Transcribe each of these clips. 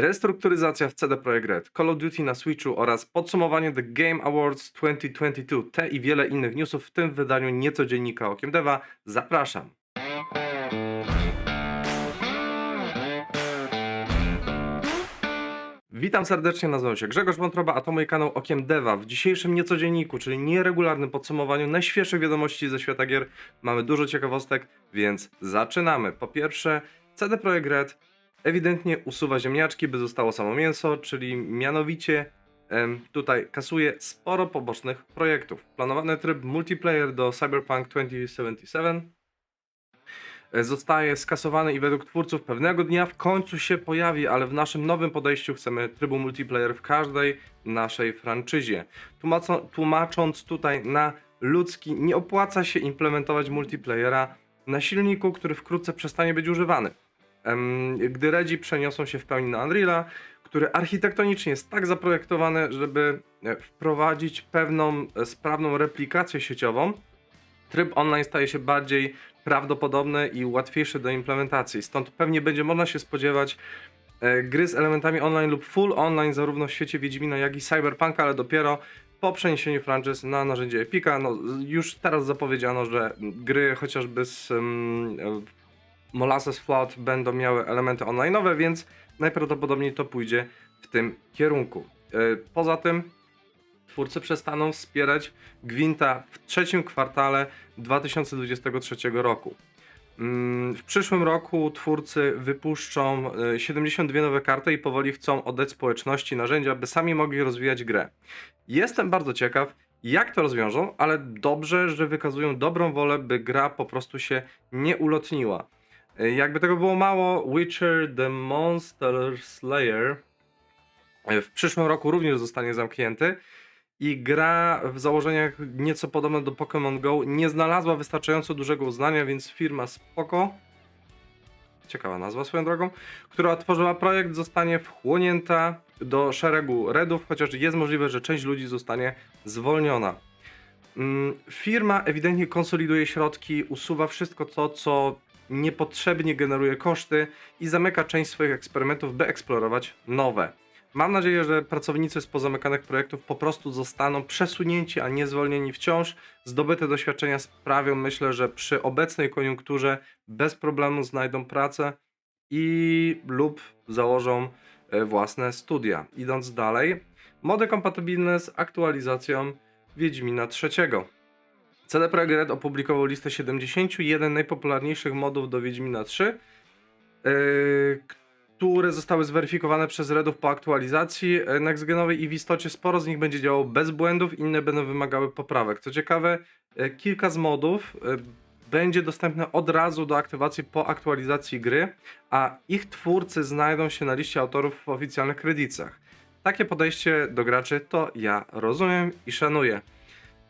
restrukturyzacja w CD Projekt Red, Call of Duty na Switchu oraz podsumowanie The Game Awards 2022. Te i wiele innych newsów w tym wydaniu niecodziennika Okiem Deva. Zapraszam. Witam serdecznie, nazywam się Grzegorz Wątroba, a to mój kanał Okiem Deva. W dzisiejszym niecodzienniku, czyli nieregularnym podsumowaniu najświeższych wiadomości ze świata gier mamy dużo ciekawostek, więc zaczynamy. Po pierwsze, CD Projekt Red ewidentnie usuwa ziemniaczki, by zostało samo mięso, czyli mianowicie tutaj kasuje sporo pobocznych projektów. Planowany tryb multiplayer do Cyberpunk 2077 e, zostaje skasowany i według twórców pewnego dnia w końcu się pojawi, ale w naszym nowym podejściu chcemy trybu multiplayer w każdej naszej franczyzie. Tłumacząc tutaj na ludzki, nie opłaca się implementować multiplayera na silniku, który wkrótce przestanie być używany. Gdy Redzi przeniosą się w pełni na Unreala, który architektonicznie jest tak zaprojektowany, żeby e, wprowadzić pewną e, sprawną replikację sieciową, tryb online staje się bardziej prawdopodobny i łatwiejszy do implementacji. Stąd pewnie będzie można się spodziewać e, gry z elementami online lub full online zarówno w świecie Wiedźmina, jak i Cyberpunka, ale dopiero po przeniesieniu franczyz na narzędzie Epica. No, już teraz zapowiedziano, że gry chociażby z um, Molasses Flood będą miały elementy online'owe, więc najprawdopodobniej to pójdzie w tym kierunku. E, Poza tym twórcy przestaną wspierać Gwinta w trzecim kwartale 2023 roku. Mm, W przyszłym roku twórcy wypuszczą e, 72 nowe karty i powoli chcą oddać społeczności narzędzia, by sami mogli rozwijać grę. Jestem bardzo ciekaw, jak to rozwiążą, ale dobrze, że wykazują dobrą wolę, by gra po prostu się nie ulotniła. E, Jakby tego było mało, Witcher The Monster Slayer e, w przyszłym roku również zostanie zamknięty i gra w założeniach nieco podobna do Pokémon Go nie znalazła wystarczająco dużego uznania, więc firma Spoko, ciekawa nazwa swoją drogą, która otworzyła projekt zostanie wchłonięta do szeregu redów, chociaż jest możliwe, że część ludzi zostanie zwolniona. Mm, Firma ewidentnie konsoliduje środki, usuwa wszystko to, co niepotrzebnie generuje koszty i zamyka część swoich eksperymentów, by eksplorować nowe. Mam nadzieję, że pracownicy z pozamykanych projektów po prostu zostaną przesunięci, a nie zwolnieni wciąż. Zdobyte doświadczenia sprawią, myślę, że przy obecnej koniunkturze bez problemu znajdą pracę i lub założą e, własne studia. Idąc dalej, mody kompatybilne z aktualizacją Wiedźmina III. CD Projekt Red opublikował listę 71 najpopularniejszych modów do Wiedźmina 3, yy, które zostały zweryfikowane przez Redów po aktualizacji yy, nextgenowej i w istocie sporo z nich będzie działało bez błędów, inne będą wymagały poprawek. Co ciekawe, yy, kilka z modów będzie dostępne od razu do aktywacji po aktualizacji gry, a ich twórcy znajdą się na liście autorów w oficjalnych kredytach. Takie podejście do graczy to ja rozumiem i szanuję.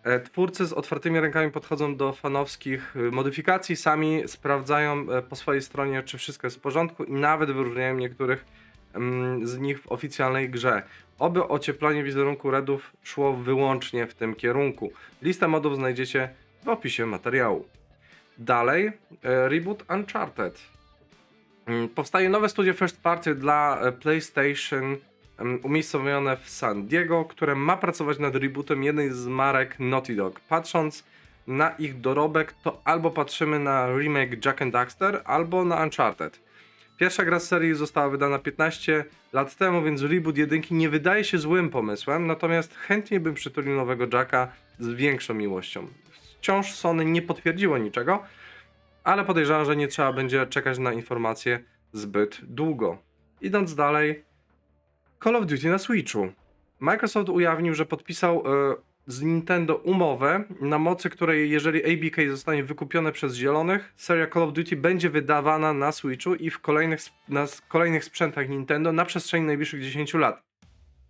E, Twórcy z otwartymi rękami podchodzą do fanowskich y, modyfikacji, sami sprawdzają e, po swojej stronie, czy wszystko jest w porządku i nawet wyróżniają niektórych mm, z nich w oficjalnej grze. Oby ocieplanie wizerunku Redów szło wyłącznie w tym kierunku. Listę modów znajdziecie w opisie materiału. Dalej, e, reboot Uncharted. Mm, Powstaje nowe studio first party dla e, PlayStation umiejscowione w San Diego, które ma pracować nad rebootem jednej z marek Naughty Dog. Patrząc na ich dorobek, to albo patrzymy na remake Jack and Daxter, albo na Uncharted. Pierwsza gra z serii została wydana 15 lat temu, więc reboot jedynki nie wydaje się złym pomysłem, natomiast chętnie bym przytulił nowego Jacka z większą miłością. Wciąż Sony nie potwierdziło niczego, ale podejrzewam, że nie trzeba będzie czekać na informacje zbyt długo. Idąc dalej, Call of Duty na Switchu. Microsoft ujawnił, że podpisał e, z Nintendo umowę, na mocy której jeżeli ABK zostanie wykupione przez zielonych, seria Call of Duty będzie wydawana na Switchu i w kolejnych, na kolejnych sprzętach Nintendo na przestrzeni najbliższych 10 lat.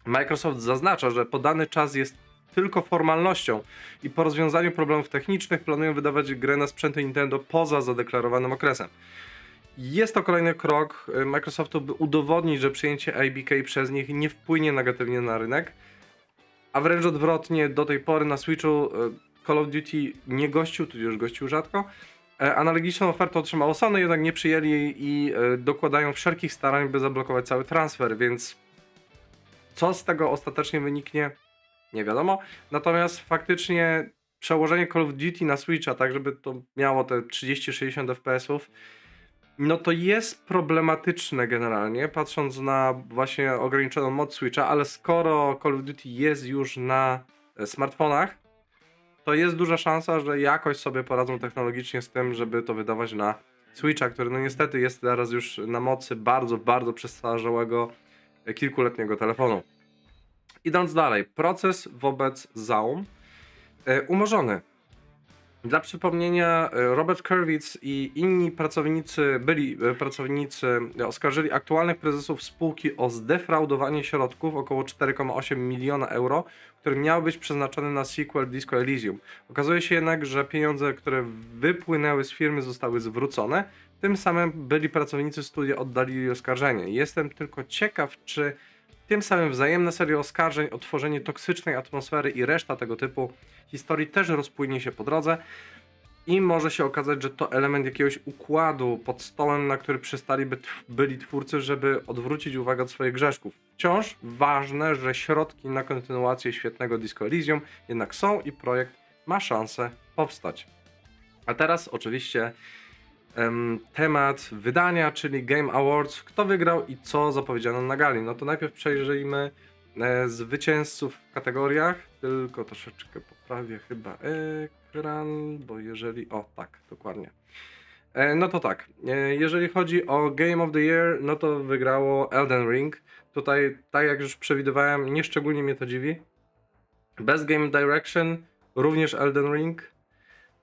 Microsoft zaznacza, że podany czas jest tylko formalnością i po rozwiązaniu problemów technicznych planują wydawać grę na sprzęty Nintendo poza zadeklarowanym okresem. Jest to kolejny krok y, Microsoftu, by udowodnić, że przyjęcie ABK przez nich nie wpłynie negatywnie na rynek, a wręcz odwrotnie, do tej pory na Switchu y, Call of Duty nie gościł, tudzież gościł rzadko, E, Analogiczną ofertę otrzymało Sony, jednak nie przyjęli jej i e, dokładają wszelkich starań, by zablokować cały transfer, więc co z tego ostatecznie wyniknie, nie wiadomo. Natomiast faktycznie przełożenie Call of Duty na Switcha, tak żeby to miało te 30-60 FPS-ów, no to jest problematyczne generalnie, patrząc na właśnie ograniczoną moc Switcha, ale skoro Call of Duty jest już na e, smartfonach, to jest duża szansa, że jakoś sobie poradzą technologicznie z tym, żeby to wydawać na Switcha, który no niestety jest teraz już na mocy bardzo, bardzo przestarzałego e, kilkuletniego telefonu. Idąc dalej, proces wobec Zaum e, umorzony. Dla przypomnienia, e, Robert Kurwitz i inni pracownicy, byli e, pracownicy, e, oskarżyli aktualnych prezesów spółki o zdefraudowanie środków około 4,8 miliona euro, które miały być przeznaczone na sequel Disco Elysium. Okazuje się jednak, że pieniądze, które wypłynęły z firmy zostały zwrócone, tym samym byli pracownicy studia oddalili oskarżenie. Jestem tylko ciekaw, czy tym samym wzajemna seria oskarżeń o tworzenie toksycznej atmosfery i reszta tego typu historii też rozpłynie się po drodze i może się okazać, że to element jakiegoś układu pod stołem, na który przystaliby byli twórcy, żeby odwrócić uwagę od swoich grzeszków. Wciąż ważne, że środki na kontynuację świetnego Disco Elysium jednak są i projekt ma szansę powstać. A teraz oczywiście temat wydania, czyli Game Awards. Kto wygrał i co zapowiedziano na gali? No to najpierw przejrzyjmy e, zwycięzców w kategoriach. Tylko troszeczkę poprawię chyba ekran, bo jeżeli. O, tak, dokładnie. E, no to tak. E, jeżeli chodzi o Game of the Year, no to wygrało Elden Ring. Tutaj, tak jak już przewidywałem, nieszczególnie mnie to dziwi. Best Game Direction, również Elden Ring.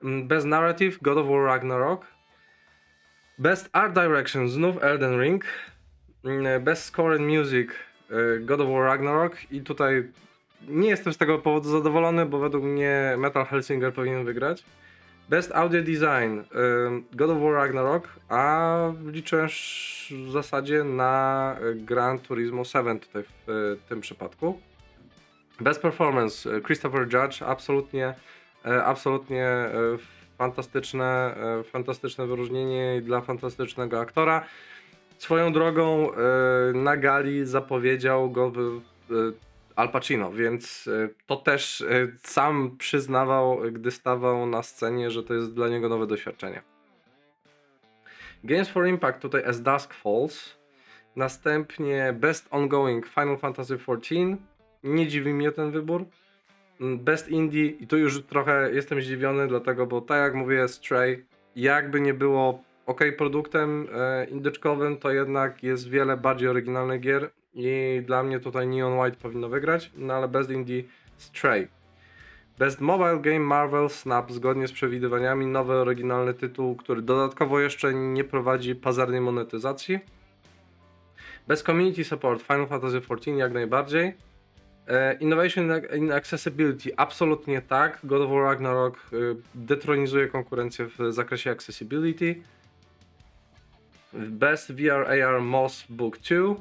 Mm, Best Narrative, God of War Ragnarok. Best Art Direction, znów Elden Ring. Mm, Best Score and Music, y, God of War Ragnarok. I tutaj nie jestem z tego powodu zadowolony, bo według mnie Metal Hellsinger powinien wygrać. Best Audio Design, y, God of War Ragnarok, a liczę w zasadzie na Gran Turismo 7 tutaj w y, tym przypadku. Best Performance, Christopher Judge, absolutnie, absolutnie fantastyczne, y, fantastyczne wyróżnienie dla fantastycznego aktora. Swoją drogą y, na gali zapowiedział go y, Al Pacino, więc to też sam przyznawał, gdy stawał na scenie, że to jest dla niego nowe doświadczenie. Games for Impact tutaj As Dusk Falls. Następnie Best Ongoing Final Fantasy XIV. Nie dziwi mnie ten wybór. Mm, Best Indie i tu już trochę jestem zdziwiony, dlatego, bo tak jak mówię, Stray jakby nie było ok produktem e, indyczkowym, to jednak jest wiele bardziej oryginalnych gier i dla mnie tutaj Neon White powinno wygrać, no ale Best Indie Stray. Best Mobile Game Marvel Snap zgodnie z przewidywaniami nowy oryginalny tytuł, który dodatkowo jeszcze nie prowadzi pazarnej monetyzacji. Best Community Support Final Fantasy XIV jak najbardziej. E, Innovation in Accessibility absolutnie tak. God of War Ragnarok y, detronizuje konkurencję w zakresie accessibility. Best VR AR Moss Book 2.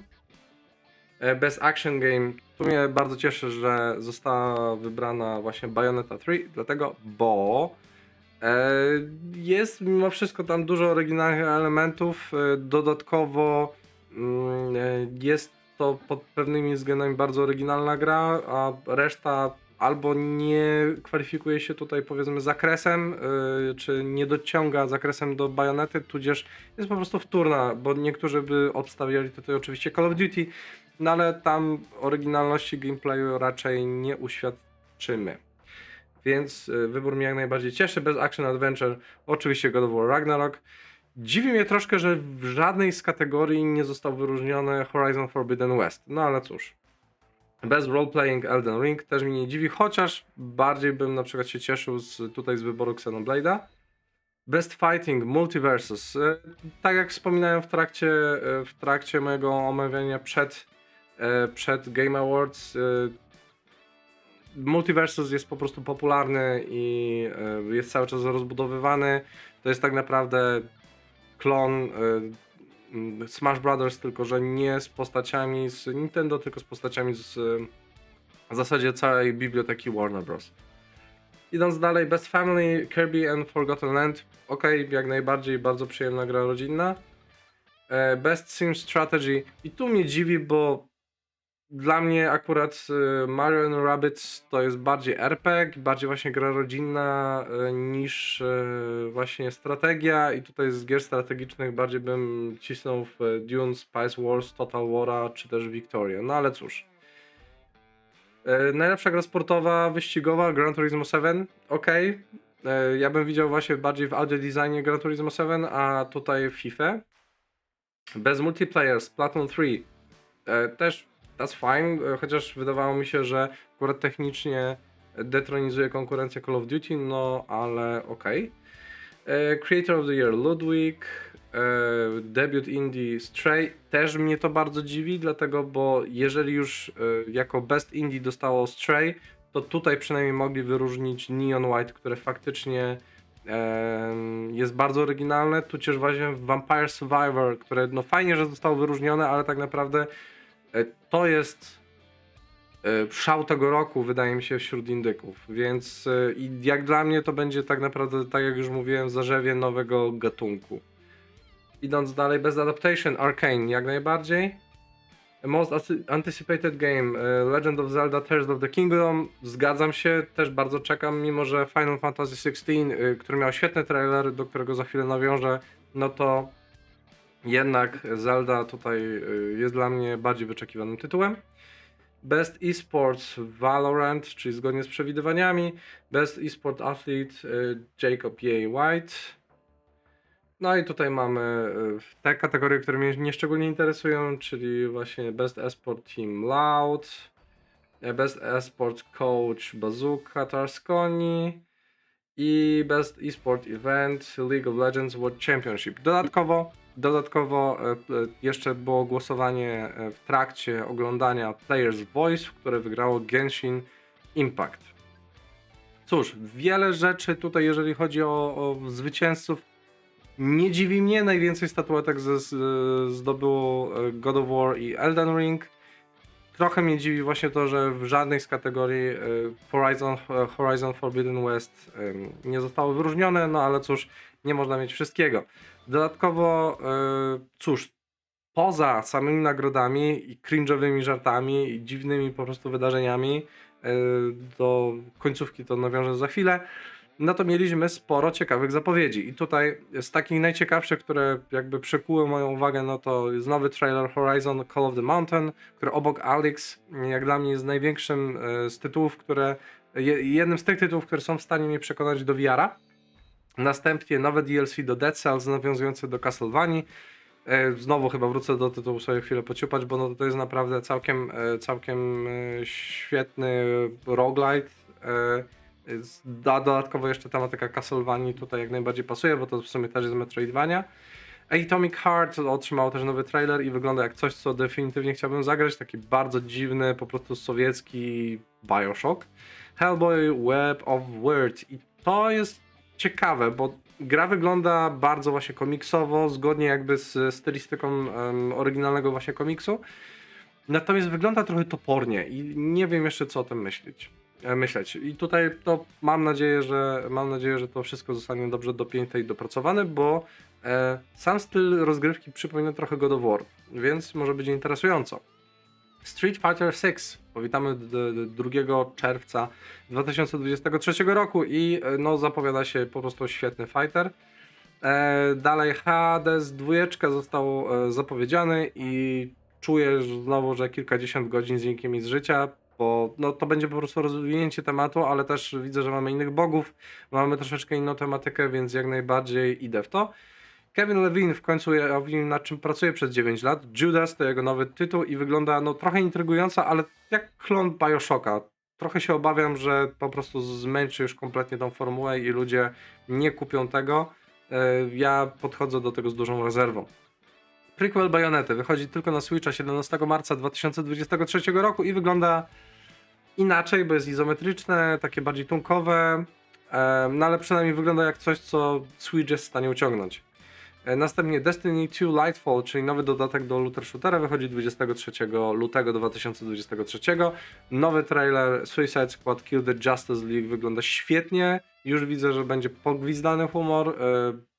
E, Best Action Game. Tu mnie bardzo cieszę, że została wybrana właśnie Bayonetta 3, dlatego, bo e, jest mimo wszystko tam dużo oryginalnych elementów. e, Dodatkowo mm, e, jest to pod pewnymi względami bardzo oryginalna gra, a reszta albo nie kwalifikuje się tutaj powiedzmy zakresem, yy, czy nie dociąga zakresem do bajonety, tudzież jest po prostu wtórna, bo niektórzy by obstawiali tutaj oczywiście Call of Duty, no ale tam oryginalności gameplayu raczej nie uświadczymy. Więc yy, wybór mnie jak najbardziej cieszy. Bez Action Adventure oczywiście God of War Ragnarok. Dziwi mnie troszkę, że w żadnej z kategorii nie został wyróżniony Horizon Forbidden West. No ale cóż. Bez roleplaying Elden Ring też mnie nie dziwi, chociaż bardziej bym na przykład się cieszył z, tutaj z wyboru Xenoblade'a. Best Fighting Multiversus. E, Tak jak wspominałem w trakcie, e, w trakcie mojego omawiania przed, e, przed Game Awards, Multiversus jest po prostu popularny i jest cały czas rozbudowywany. To jest tak naprawdę klon y, mm, Smash Brothers, tylko że nie z postaciami z Nintendo, tylko z postaciami z w zasadzie całej biblioteki Warner Bros. Idąc dalej, Best Family, Kirby and Forgotten Land. Ok, jak najbardziej, bardzo przyjemna gra rodzinna. E, Best Sim Strategy. I tu mnie dziwi, bo dla mnie akurat e, Mario and Rabbids to jest bardziej RPG, bardziej właśnie gra rodzinna e, niż e, właśnie strategia. I tutaj z gier strategicznych bardziej bym cisnął w Dune, Spice Wars, Total War'a czy też Victoria. No ale cóż. Najlepsza gra sportowa, wyścigowa, Gran Turismo 7, ok. Ja bym widział właśnie bardziej w audio designie Gran Turismo 7, a tutaj w FIFA. Bez multiplayer, Splatoon 3, e, też that's fine, e, chociaż wydawało mi się, że akurat technicznie detronizuje konkurencję Call of Duty, no ale ok. E, Creator of the Year Ludwig, e, debiut indie Stray, też mnie to bardzo dziwi, dlatego, bo jeżeli już jako Best Indie dostało Stray, to tutaj przynajmniej mogli wyróżnić Neon White, które faktycznie jest bardzo oryginalne, tudzież właśnie Vampire Survivor, które no fajnie, że zostało wyróżnione, ale tak naprawdę to jest e, szał tego roku, wydaje mi się, wśród indyków. Więc e, jak dla mnie to będzie tak naprawdę, tak jak już mówiłem, zarzewie nowego gatunku. Idąc dalej, Best Adaptation, Arcane, jak najbardziej. Most Anti- Anticipated Game, e, Legend of Zelda Tears of the Kingdom, zgadzam się, też bardzo czekam, mimo że Final Fantasy XVI, e, który miał świetny trailer, do którego za chwilę nawiążę, no to jednak Zelda tutaj y, jest dla mnie bardziej wyczekiwanym tytułem. Best Esports Valorant, czyli zgodnie z przewidywaniami. Best Esport Athlete y, Jacob J. White. No i tutaj mamy y, te kategorie, które mnie nieszczególnie interesują, czyli właśnie Best Esport Team Loud, Best Esport Coach Bazooka Tarsconi i Best Esport Event League of Legends World Championship. Dodatkowo, dodatkowo e, p- jeszcze było głosowanie e, w trakcie oglądania Players Voice, które wygrało Genshin Impact. Cóż, wiele rzeczy tutaj, jeżeli chodzi o, o zwycięzców, nie dziwi mnie. Najwięcej statuetek z, zdobyło e, God of War i Elden Ring. Trochę mnie dziwi właśnie to, że w żadnej z kategorii e, Horizon, e, Horizon Forbidden West nie zostało wyróżnione, no ale cóż, nie można mieć wszystkiego. Dodatkowo, e, cóż, poza samymi nagrodami i cringe'owymi żartami i dziwnymi po prostu wydarzeniami, e, do końcówki to nawiążę za chwilę, no to mieliśmy sporo ciekawych zapowiedzi. I tutaj z takich najciekawszych, które jakby przykuły moją uwagę, no to jest nowy trailer Horizon Call of the Mountain, który obok Alex, jak dla mnie jest największym e, z tytułów, które, je- jednym z tych tytułów, które są w stanie mnie przekonać do VR-a. Następnie nowe DLC do Dead Cells nawiązujące do Castlevanii. E, Znowu chyba wrócę do tytułu sobie chwilę pociupać, bo no to jest naprawdę całkiem, e, całkiem e, świetny roguelite. E, dodatkowo jeszcze tematyka Castlevanii tutaj jak najbardziej pasuje, bo to w sumie też jest Metroidvania. Atomic Heart otrzymało też nowy trailer i wygląda jak coś, co definitywnie chciałbym zagrać. Taki bardzo dziwny, po prostu sowiecki Bioshock. Hellboy Web of Words. I to jest ciekawe, bo gra wygląda bardzo właśnie komiksowo, zgodnie jakby z stylistyką em, oryginalnego właśnie komiksu. Natomiast wygląda trochę topornie i nie wiem jeszcze co o tym myśleć. e, Myśleć. I tutaj to mam nadzieję, że mam nadzieję, że to wszystko zostanie dobrze dopięte i dopracowane, bo e, sam styl rozgrywki przypomina trochę God of War, więc może być interesująco. Street Fighter 6 powitamy d- d- 2 czerwca 2023 roku i e, no zapowiada się po prostu świetny fighter. E, dalej Hades 2 został e, zapowiedziany i czuję znowu, że kilkadziesiąt godzin z nikim z życia, bo no, to będzie po prostu rozwinięcie tematu, ale też widzę, że mamy innych bogów, mamy troszeczkę inną tematykę, więc jak najbardziej idę w to. Kevin Levine w końcu wiem nad czym pracuje przez 9 lat. Judas to jego nowy tytuł i wygląda no trochę intrygująco, ale jak klon Bioshocka. Trochę się obawiam, że po prostu zmęczy już kompletnie tą formułę i ludzie nie kupią tego. E, Ja podchodzę do tego z dużą rezerwą. Prequel Bajonety wychodzi tylko na Switcha 17 marca 2023 roku i wygląda inaczej, bo jest izometryczne, takie bardziej tunkowe, e, no ale przynajmniej wygląda jak coś, co Switch jest w stanie uciągnąć. E, Następnie Destiny 2 Lightfall, czyli nowy dodatek do Looter Shootera, wychodzi 23 lutego 2023. Nowy trailer Suicide Squad Kill the Justice League wygląda świetnie. Już widzę, że będzie pogwizdany humor, e,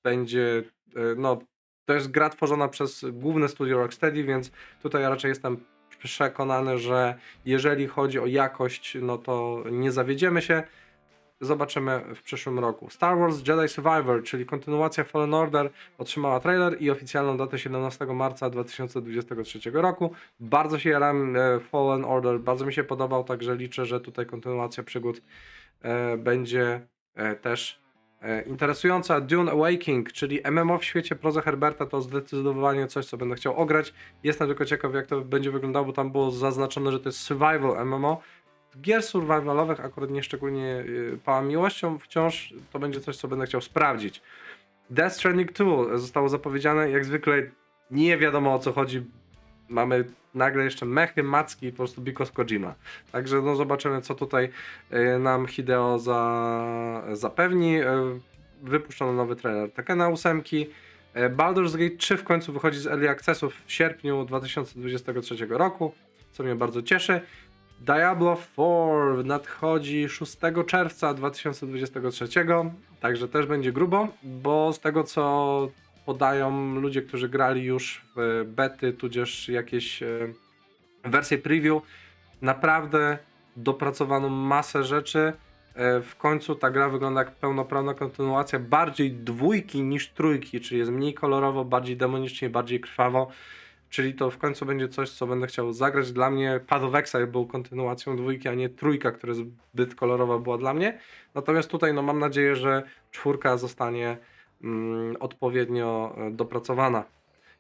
będzie, e, no, to jest gra tworzona przez główne studio Rocksteady, więc tutaj raczej jestem przekonany, że jeżeli chodzi o jakość, no to nie zawiedziemy się. Zobaczymy w przyszłym roku. Star Wars Jedi Survivor, czyli kontynuacja Fallen Order, otrzymała trailer i oficjalną datę 17 marca 2023 roku. Bardzo się jaram e, Fallen Order, bardzo mi się podobał, także liczę, że tutaj kontynuacja przygód e, będzie e, też interesująca. Dune Awakening, czyli MMO w świecie proza Herberta, to zdecydowanie coś, co będę chciał ograć. Jestem tylko ciekaw, jak to będzie wyglądało, bo tam było zaznaczone, że to jest survival MMO. Gier survivalowych akurat nie szczególnie yy, pała miłością, wciąż to będzie coś, co będę chciał sprawdzić. Death Stranding 2 zostało zapowiedziane, jak zwykle nie wiadomo o co chodzi. Mamy nagle jeszcze mechy, macki, po prostu because Kojima. Także no zobaczymy, co tutaj yy, nam Hideo za, zapewni. Yy, wypuszczono nowy trailer Tekena 8. Yy, Baldur's Gate 3 w końcu wychodzi z Early Accessów w sierpniu 2023 roku, co mnie bardzo cieszy. Diablo 4 nadchodzi 6 czerwca 2023, także też będzie grubo, bo z tego co podają ludzie, którzy grali już w bety, tudzież jakieś e, wersje preview, naprawdę dopracowano masę rzeczy. E, W końcu ta gra wygląda jak pełnoprawna kontynuacja bardziej dwójki niż trójki, czyli jest mniej kolorowo, bardziej demonicznie, bardziej krwawo. Czyli to w końcu będzie coś, co będę chciał zagrać. Dla mnie Path of Exile był kontynuacją dwójki, a nie trójka, która zbyt kolorowa była dla mnie. Natomiast tutaj no, mam nadzieję, że czwórka zostanie mm, odpowiednio e, dopracowana.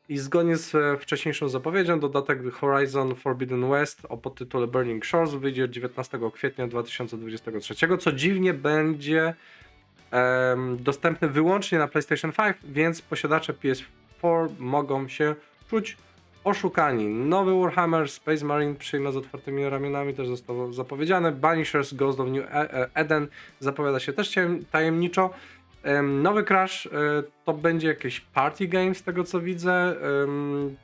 I zgodnie z e, wcześniejszą zapowiedzią, dodatek Horizon Forbidden West o podtytule Burning Shores wyjdzie 19 kwietnia 2023, co dziwnie będzie em, dostępny wyłącznie na PlayStation 5, więc posiadacze PS4 mogą się czuć oszukani. Nowy Warhammer Space Marine przyjmie z otwartymi ramionami, też zostało zapowiedziane. Banishers Ghost of New E- E- Eden zapowiada się też tajemniczo. Em, Nowy Crash e, to będzie jakieś party game z tego co widzę,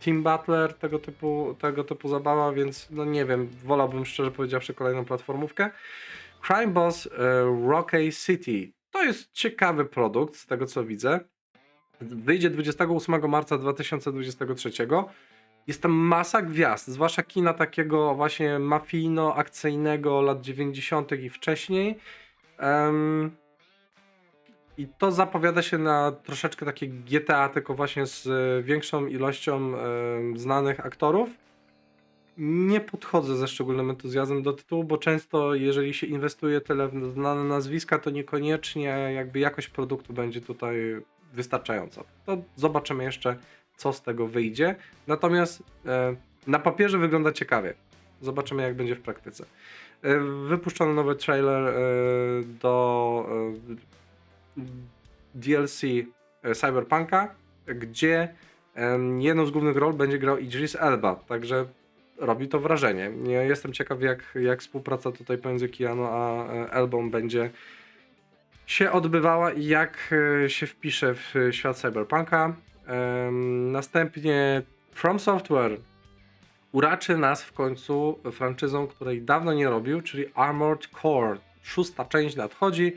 Team Battler, tego typu, tego typu zabawa, więc no nie wiem, wolałbym szczerze powiedziawszy kolejną platformówkę. Crime Boss Rocky City to jest ciekawy produkt z tego co widzę. Wyjdzie 28 marca 2023. Jest tam masa gwiazd, zwłaszcza kina takiego właśnie mafijno-akcyjnego lat 90. i wcześniej. Em, I to zapowiada się na troszeczkę takie GTA, tylko właśnie z e, większą ilością em, znanych aktorów. Nie podchodzę ze szczególnym entuzjazmem do tytułu, bo często jeżeli się inwestuje tyle w znane nazwiska, to niekoniecznie jakby jakość produktu będzie tutaj wystarczająca. To zobaczymy jeszcze, co z tego wyjdzie. Natomiast e, na papierze wygląda ciekawie. Zobaczymy, jak będzie w praktyce. E, wypuszczono nowy trailer e, do DLC Cyberpunka, gdzie jedną z głównych ról będzie grał Idris Elba, także robi to wrażenie. Ja jestem ciekaw, jak, jak współpraca tutaj pomiędzy Keanu a Elbą będzie się odbywała i jak się wpisze w świat Cyberpunka. Następnie From Software uraczy nas w końcu franczyzą, której dawno nie robił, czyli Armored Core. Szósta część nadchodzi.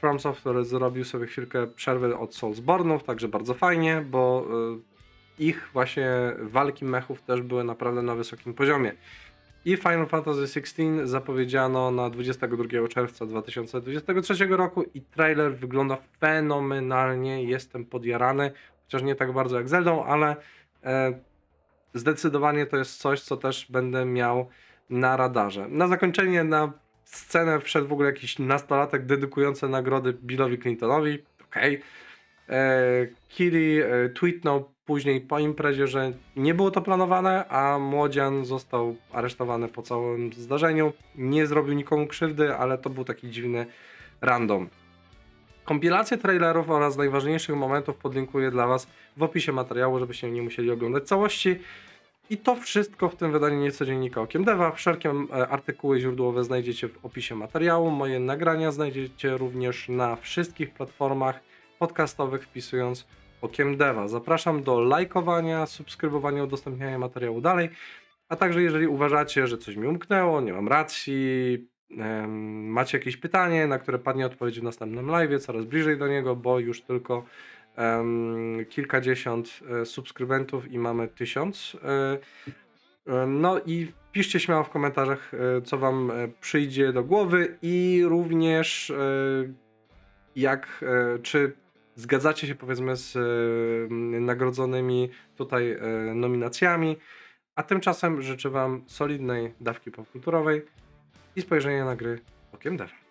From Software zrobił sobie chwilkę przerwy od Soulsborne'ów, także bardzo fajnie, bo y, ich właśnie walki mechów też były naprawdę na wysokim poziomie. I Final Fantasy XVI zapowiedziano na 22 czerwca 2023 roku i trailer wygląda fenomenalnie. Jestem podjarany, chociaż nie tak bardzo jak Zeldą, ale e, zdecydowanie to jest coś, co też będę miał na radarze. Na zakończenie na scenę wszedł w ogóle jakiś nastolatek dedykujący nagrody Billowi Clintonowi. Okej. E, Kiri e, tweetnął później po imprezie, że nie było to planowane, a młodzian został aresztowany po całym zdarzeniu. Nie zrobił nikomu krzywdy, ale to był taki dziwny random. Kompilację trailerów oraz najważniejszych momentów podlinkuję dla Was w opisie materiału, żebyście nie musieli oglądać całości. I to wszystko w tym wydaniu niecodziennika Okiem Deva. Wszelkie e, artykuły źródłowe znajdziecie w opisie materiału. Moje nagrania znajdziecie również na wszystkich platformach podcastowych wpisując Okiem Deva. Zapraszam do lajkowania, subskrybowania, udostępniania materiału dalej. A także jeżeli uważacie, że coś mi umknęło, nie mam racji, macie jakieś pytanie, na które padnie odpowiedź w następnym live, coraz bliżej do niego, bo już tylko kilkadziesiąt e, subskrybentów i mamy tysiąc. E, e, no i piszcie śmiało w komentarzach, co wam przyjdzie do głowy i również jak, czy zgadzacie się powiedzmy z nagrodzonymi tutaj e, nominacjami. A tymczasem życzę Wam solidnej dawki popkulturowej i spojrzenia na gry okiem dev.